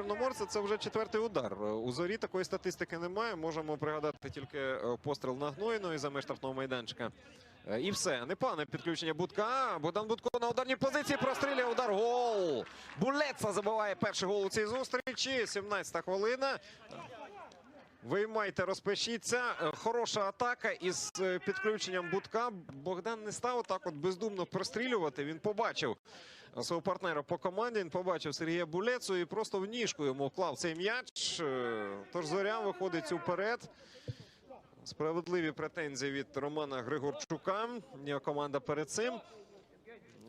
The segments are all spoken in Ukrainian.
Чорноморця це вже четвертий удар. Е, У зорі такої статистики немає. Можемо пригадати тільки е, постріл на Гнойну із за меж штрафного майданчика. Е, І все. Непогане підключення Будка. Богдан Будко на ударній позиції прострілює удар. Гол! Булеца забиває перший гол у цій зустрічі. 17-та хвилина. Виймайте, розпишіться. Хороша атака із підключенням Будка. Богдан не став так от бездумно прострілювати. Він побачив свого партнера по команді. Він побачив Сергія Булецу і просто в ніжку йому вклав цей м'яч. Е, Тож зоря виходить уперед. Справедливі претензії від Романа Григорчука. Його команда перед цим.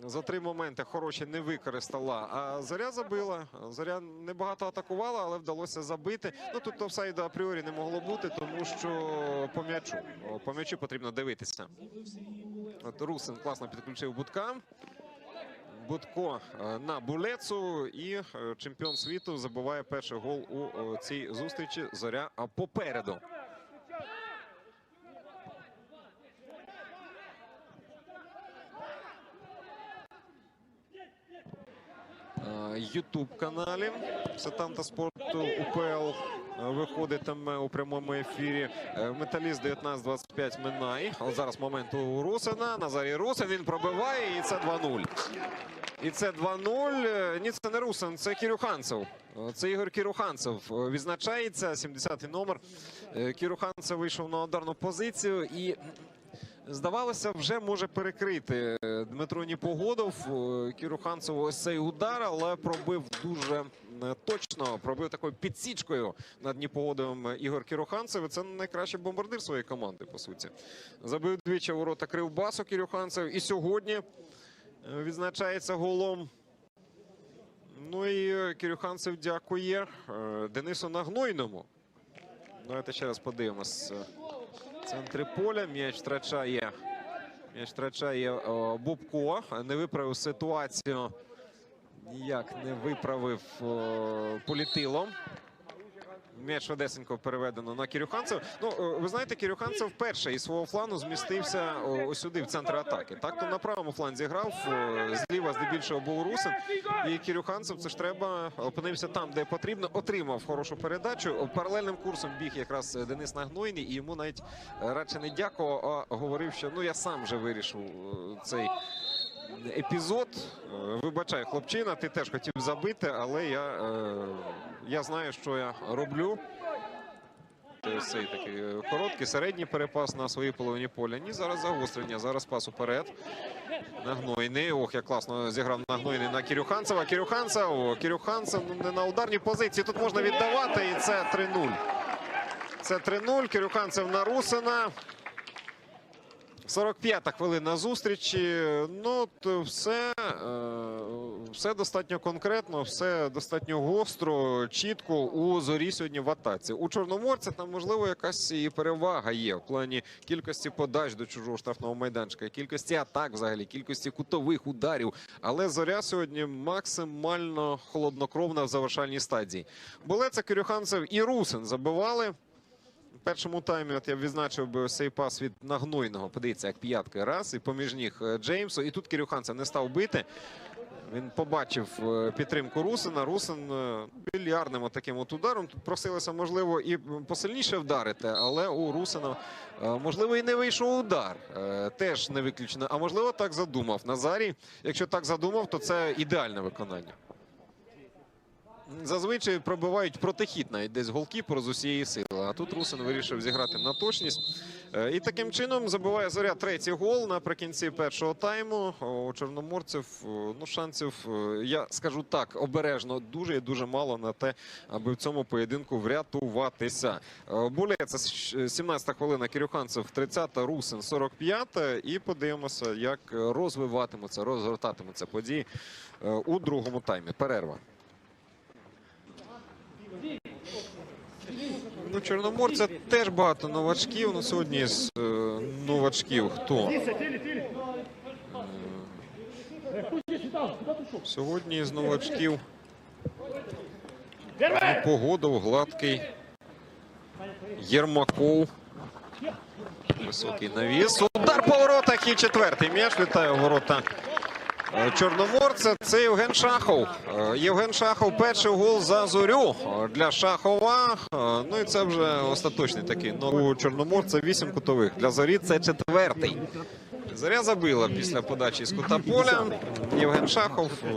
За три моменти хороші не використала. А зоря забила. Зоря небагато атакувала, але вдалося забити. Ну тут офсайду апріорі не могло бути, тому що по м'ячу. По м'ячу потрібно дивитися. От Русин класно підключив Будка. Будко е, на булецу і е, чемпіон світу забиває перший гол у е, цій зустрічі. Зоря попереду. Ютуб каналі Сетанта спорту УПЛ е, виходитиме у прямому ефірі. Е, Металіст 19-25 Минай. От зараз момент у Русина. Назарій Русин він пробиває і це 2-0. І це 2-0. Е, Ні, це не Русин, це Кірюханцев. Е, Це Ігор Кірюханцев е, відзначається. 70-й номер. Кіруханцев вийшов на ударну позицію і. Здавалося, вже може перекрити е, Дмитро Ніпогодов. Е, Кіруханцев ось цей удар, але пробив дуже е, точно. Пробив такою підсічкою над Ніпогодовим Ігор Кіруханцев. І Це найкращий бомбардир своєї команди, по суті. Забив двічі ворота Кривбасу Кірюханцев. І сьогодні відзначається голом. Ну і Кірюханцев дякує Денису Нагнойному. Давайте ще раз подивимось. Центрі поля м'яч втрачає. М'яч втрачає Бубко. Не виправив ситуацію. Ніяк не виправив о, політило. М'яч швидесенько переведено на Кірюханцев. Ну, е, ви знаєте, Кірюханцев вперше із свого флану змістився ось сюди, в центр атаки. Так то на правому фланзі грав. Зліва здебільшого був Русин. І Кірюханцев, це ж треба, опинився там, де потрібно. Отримав хорошу передачу. Паралельним курсом біг якраз Денис Нагнойний. І йому навіть е, радше не дякував, а говорив, що ну я сам вже вирішив е, цей епізод. Е, Вибачай, хлопчина, ти теж хотів забити, але я, е, я знаю, що я роблю. Цей такий е, короткий, середній перепас на своїй половині поля. Ні, зараз загострення, зараз пас уперед. Нагнойний. Ох, як класно зіграв Нагнойний на Кірюханцева. Кірюханцев, Кірюханцев ну, не на ударній позиції. Тут можна віддавати, і це 3-0. Це 3-0. Кірюханцев на Русина. 45-та хвилина зустрічі. Ну, то все, е, все достатньо конкретно, все достатньо гостро, чітко у зорі сьогодні в атаці. У Чорноморця там, можливо, якась і перевага є в плані кількості подач до чужого штрафного майданчика, кількості атак, взагалі, кількості кутових ударів. Але зоря сьогодні максимально холоднокровна в завершальній стадії. Болеца, Кирюханцев і Русин забивали. Першому таймі от я б відзначив би цей пас від нагнойного. Подивіться, як п'ятки раз, і поміж них е, Джеймсу. І тут Кирюханцев не став бити. Він побачив е, підтримку Русина. Русин е, більярдним таким от ударом. Тут просилося, можливо, і посильніше вдарити, але у Русина, е, можливо, і не вийшов удар. Теж не виключено. А можливо, так задумав Назарій. Якщо так задумав, то це ідеальне виконання. Зазвичай пробивають протихід навіть десь голкіпер з усієї сили. А тут Русин вирішив зіграти на точність. Е, І таким чином забиває зоря третій гол наприкінці першого тайму. У чорноморців е, ну шансів, е, я скажу так, обережно дуже і дуже мало на те, аби в цьому поєдинку врятуватися. Е, Более це 17-та хвилина. Кирюханцев 30-та, Русин 45-та. І подивимося, як розвиватимуться, розгортатимуться події у другому таймі. Перерва. Ну, Чорноморця теж багато новачків. Ну, сьогодні з е, новачків хто? Е, Сьогодні з новачків ну, Погодов, Гладкий, Єрмаков. Високий навіс. Удар по воротах і четвертий м'яч літає у ворота чорноморця. Це Євген Шахов. Е, Євген Шахов перший гол за зорю е, для Шахова. Е, Ну і це вже остаточний такий. Ну, у чорноморця вісім кутових. Для зорі це четвертий. Заря забила після подачі з кута поля. Євген Шахов. е,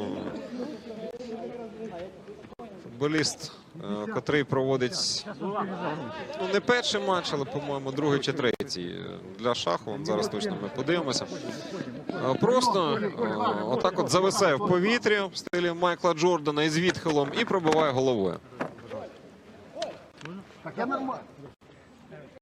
Футболіст, е, котрий проводить ну, не перший матч, але, по-моєму, другий чи третій для Шахова. Зараз точно ми подивимося. Е, Просто е, отак от зависає в повітрі в стилі Майкла Джордана із відхилом і пробиває головою.